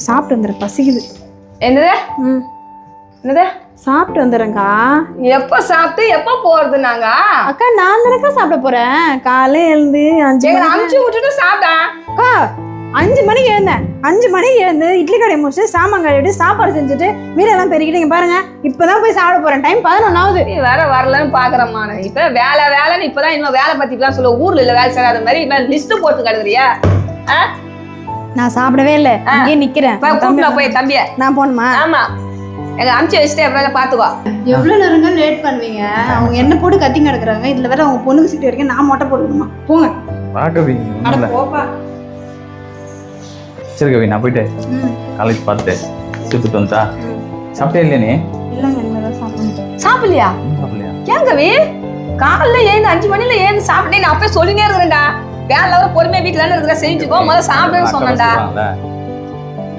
சாப்பிட்டு வந்துடுறேன் பசிக்குது. என்னது? ம். என்னது? சாப்பிட்டு வந்துடுறேங்க்கா எப்ப சாப்பிட்டு எப்ப போறது நாங்க அக்கா நான் தானக்கா சாப்பிட போறேன். காலையில எழுந்து அஞ்சு எங்களை அமுச்சு விட்டுட்டு சாப்பிட்டேன் அக்கா அஞ்சு மணிக்கு எழுந்தேன். அஞ்சு மணிக்கு எழுந்து இட்லி கடையை முடிச்சுட்டு சாமான் கழுவிட்டு சாப்பாடு செஞ்சுட்டு வீடெல்லாம் பெருக்கிட்டு இங்க பாருங்க. இப்பதான் போய் சாப்பிட போறேன். டைம் பதினொன்னாவது. நீ வேற வரலன்னு பாக்குறம்மா இப்ப வேலை வேலைன்னு இப்பதான் இன்னும் வேலை பத்தி தான் சொல்ல. ஊர்ல இல்ல வேலை செய்யாத மாதிரி இப்ப லிஸ்ட் போட்டு ஆ? நான் சாப்பிடவே இல்லை. இங்கே நிக்கிறேன். வா போய் தம்பிய. நான் போகணுமா ஆமா. எங்க அமுச்சு வச்சுட்டு எப்ப பாத்துக்கோ. எவ்வளவு நேரங்க லேட் பண்ணுவீங்க? அவங்க என்ன போட்டு கத்திங்க கிடக்குறாங்க? இதுல வேற அவங்க பொண்ணுக்கு சீட்டு வரைக்கும் நான் மொட்டை போட்டுக்கணுமா? போங்க. போப்பா. சரி கவி நான் போயிட்டு காலேஜ் பார்த்து சுத்துட்டு வந்துட்டா? சாப்பிட்டே இல்லையா நீ? சாப்பிடலையா? சாப்பிடலையா? ஏன் கவி? காலைல ஏந்து அஞ்சு மணில ஏந்து சாப்பிட்டே நான் அப்பயே சொல்லினே இருக்கிறேன்டா. வேலை வர பொறுமையா வீட்டுல தானே இருக்கிற செஞ்சுக்கோ. முதல்ல சாப்பிடுன்னு சொன்னேன்டா.